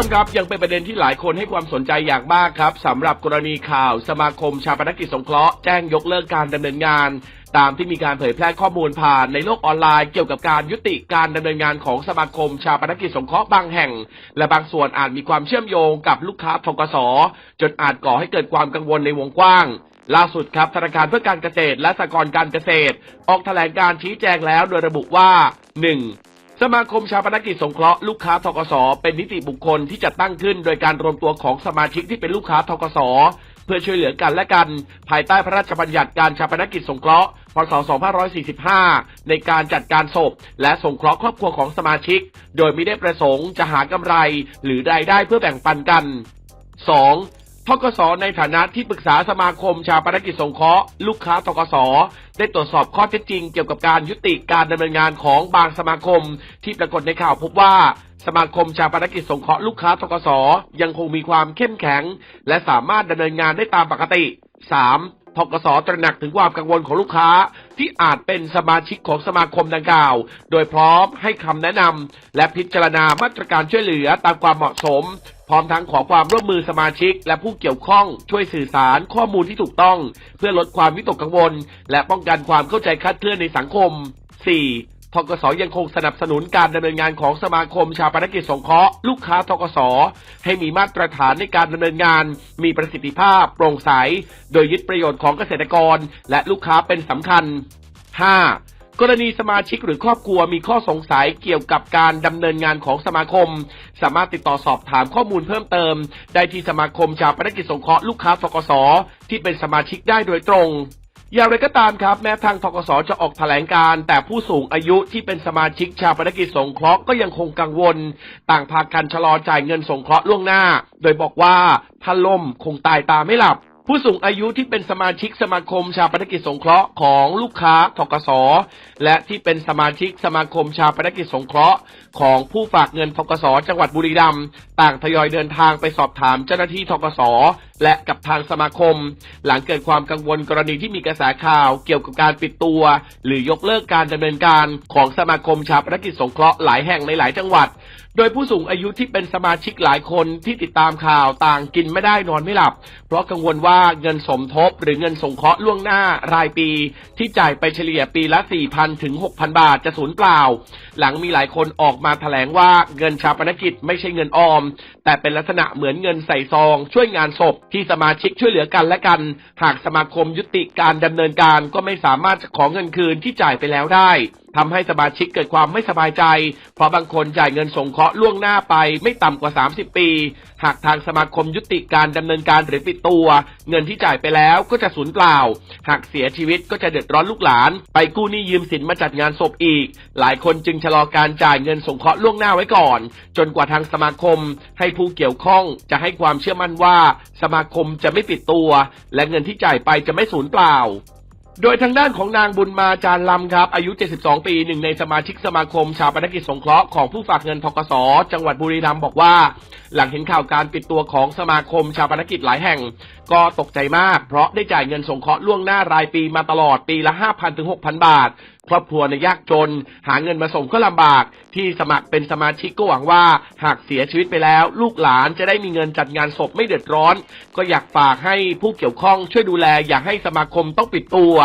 ชมครับยังเป็นประเด็นที่หลายคนให้ความสนใจอย่างมากครับสำหรับกรณีข่าวสมาคมชาปนกิจสงเคราะห์แจ้งยกเลิกการดำเนินงาน ตามที่มีการเผยแพร่ข้อมูลผ่านในโลกออนไลน์เกี่ยวกับการยุติการดำเนินงานของสมาคมชาปนกิจสงเคราะห์บางแห่ง และบางส่วนอาจมีความเชื่อมโยงกับลูกค้าทกสจนอาจก่อให้เกิดความกังวลในวงกว้างล่าสุดครับธนาคารเพื่อการเกษตรและสหกรณ์การเกษตร ออกแถลงการชี้แจงแล้วโดยระบุว่า 1. สมาคมชาปนกิจสงเคราะห์ลูกค้าทกสเป็นนิติบุคคลที่จัดตั้งขึ้น โดยการรวมตัวของสมาชิกที่เป็นลูกค้าทกสเพื่อช่วยเหลือกันและกัน ภายใต้พระราชบัญญัติการชาปนกิจสงเคราะห์พศ 2545 ในการจัดการศพ และสงเคราะห์ครอบครัวของสมาชิก โดยไม่ได้ประสงค์จะหากำไร หรือรายได้เพื่อแบ่งปันกัน 2. ทกสในฐานะที่ปรึกษาสมาคมชาปนกิจสงเคราะห์ลูกค้าทกสได้ตรวจสอบข้อเท็จจริงเกี่ยวกับการยุติการดำเนินงานของบางสมาคม ที่ปรากฏในข่าวพบว่าสมาคมชาปนกิจสงเคราะห์ลูกค้าทกสยังคงมีความเข้มแข็ง และสามารถดำเนินงานได้ตามปกติ 3. ทกสตระหนักถึงความกังวลของลูกค้าที่อาจเป็นสมาชิกของสมาคมดังกล่าว โดยพร้อมให้คำแนะนำและพิจารณามาตรการช่วยเหลือตามความเหมาะสม พร้อมทั้งขอความร่วมมือสมาชิก และผู้เกี่ยวข้องช่วยสื่อสารข้อมูลที่ถูกต้อง เพื่อลดความวิตกกังวล และป้องกันความเข้าใจคลาดเคลื่อนในสังคม 4. ทกสยังคงสนับสนุนการดำเนินงานของสมาคมชาปนกิจสงเคราะห์ลูกค้าทกสให้มีมาตรฐานในการดำเนินงาน มีประสิทธิภาพ โปร่งใส โดยยึดประโยชน์ของเกษตรกร และลูกค้าเป็นสำคัญ 5. กรณีสมาชิกหรือครอบครัวมีข้อสงสัยเกี่ยวกับการดำเนินงานของสมาคม สามารถติดต่อสอบถามข้อมูลเพิ่มเติม ได้ที่สมาคมชาวปนกิจสงเคราะห์ลูกค้าทกสที่เป็นสมาชิกได้โดยตรงอย่างไรก็ตามครับ แม้ทางทกสจะออกแถลงการ แต่ผู้สูงอายุที่เป็นสมาชิกชาวปนกิจสงเคราะห์ก็ยังคงกังวล ต่างพากันชะลอจ่ายเงินสงเคราะห์ล่วงหน้า โดยบอกว่าถ้าล่มคงตายตาไม่หลับ ผู้สูงอายุที่เป็นสมาชิกสมาคมชาปนกิจสงเคราะห์ของลูกค้าทกสและที่เป็นสมาชิกสมาคมชาปนกิจสงเคราะห์ของผู้ฝากเงินทกสจังหวัดบุรีรัมย์ต่างทยอยเดินทางไปสอบถามเจ้าหน้าที่ทกส และกับทางสมาคม หลังเกิดความกังวลกรณีที่มีกระแสข่าว เกี่ยวกับการปิดตัว หรือยกเลิกการดำเนินการของสมาคมชาปนกิจสงเคราะห์หลายแห่งในหลายจังหวัด โดยผู้สูงอายุที่เป็นสมาชิกหลายคนที่ติดตามข่าวต่างกินไม่ได้นอนไม่หลับ เพราะกังวลว่าเงินสมทบ หรือเงินสงเคราะห์ล่วงหน้ารายปี ที่จ่ายไปเฉลี่ยปีละ 4,000 ถึง 6,000 บาทจะสูญเปล่า หลังมีหลายคนออกมาแถลงว่าเงินชาปนกิจไม่ใช่เงินออม แต่เป็นลักษณะเหมือนเงินใส่ซอง ช่วยงานศพที่สมาชิกช่วยเหลือกันและกัน หากสมาคมยุติการดำเนินการก็ไม่สามารถขอเงินคืนที่จ่ายไปแล้วได้ ทำให้สมาชิกเกิดความไม่สบายใจ เพราะบางคนจ่ายเงินสงเคราะห์ล่วงหน้าไปไม่ต่ำกว่า 30 ปี หากทางสมาคมยุติการดำเนินการหรือปิดตัว เงินที่จ่ายไปแล้วก็จะสูญเปล่า หากเสียชีวิตก็จะเดือดร้อนลูกหลาน ไปกู้หนี้ยืมสินมาจัดงานศพอีก หลายคนจึงชะลอการจ่ายเงินสงเคราะห์ล่วงหน้าไว้ก่อน จนกว่าทางสมาคม ให้ผู้เกี่ยวข้องจะให้ความเชื่อมั่นว่า สมาคมจะไม่ปิดตัว และเงินที่จ่ายไปจะไม่สูญเปล่า โดยทางด้านของนางบุญมาจารลำครับ อายุ 72 ปีหนึ่งในสมาชิกสมาคม ชาปนกิจสงเคราะห์ของผู้ฝากเงินทกสจังหวัดบุรีรัมย์บอกว่า หลังเห็นข่าวการปิดตัวของสมาคม ชาปนกิจหลายแห่ง ก็ตกใจมาก เพราะได้จ่ายเงินสงเคราะห์ล่วงหน้ารายปีมาตลอดปีละ 5,000 ถึง 6,000 บาทครอบครัวในยากจน หาเงินมาส่งก็ลำบาก ที่สมัครเป็นสมาชิกก็หวังว่า หากเสียชีวิตไปแล้ว ลูกหลานจะได้มีเงินจัดงานศพไม่เดือดร้อน ก็อยากฝากให้ผู้เกี่ยวข้องช่วยดูแล อย่าให้สมาคมต้องปิดตัว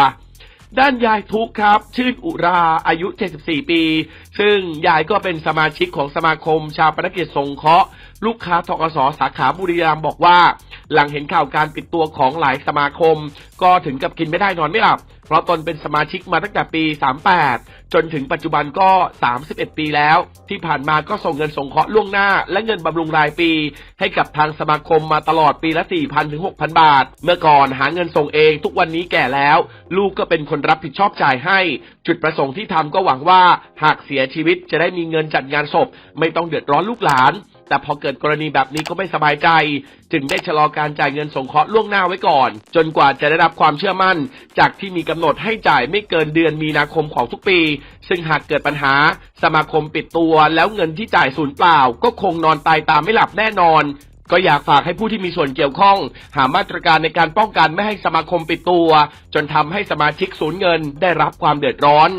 ด้านยายทุกครับ ชื่นอุราอายุ 74 ปี ซึ่งยายก็เป็นสมาชิกของสมาคม ชาปนกิจสงเคราะห์ลูกค้าทกสสาขาบุรีรัมย์บอกว่า หลังเห็นข่าวการปิดตัวของหลายสมาคม ก็ถึงกับกินไม่ได้นอนไม่หลับ เพราะตนเป็นสมาชิกมาตั้งแต่ปี 38 จนถึงปัจจุบันก็ 31 ปีแล้ว ที่ผ่านมาก็ส่งเงินสงเคราะห์ล่วงหน้า และเงินบำรุงรายปี ให้กับทางสมาคมมาตลอดปีละ 4,000 ถึง 6,000 บาท เมื่อก่อนหาเงินส่งเองทุกวันนี้แก่แล้ว ลูกก็เป็นคนรับผิดชอบจ่ายให้ จุดประสงค์ที่ทำก็หวังว่า หากเสียชีวิตจะได้มีเงินจัดงานศพ ไม่ต้องเดือดร้อนลูกหลาน แต่พอเกิดกรณีแบบนี้ก็ไม่สบายใจ จึงได้ชะลอการจ่ายเงินสงเคราะห์ล่วงหน้าไว้ก่อน จนกว่าจะได้รับความเชื่อมั่น จากที่มีกำหนดให้จ่ายไม่เกินเดือนมีนาคมของทุกปี ซึ่งหากเกิดปัญหาสมาคมปิดตัว แล้วเงินที่จ่ายสูญเปล่า ก็คงนอนตายตามไม่หลับแน่นอนก็อยากฝากให้ผู้ที่มีส่วนเกี่ยวข้อง หามาตรการในการป้องกันไม่ให้สมาคมปิดตัว จนทำให้สมาชิกสูญเงินได้รับความเดือดร้อน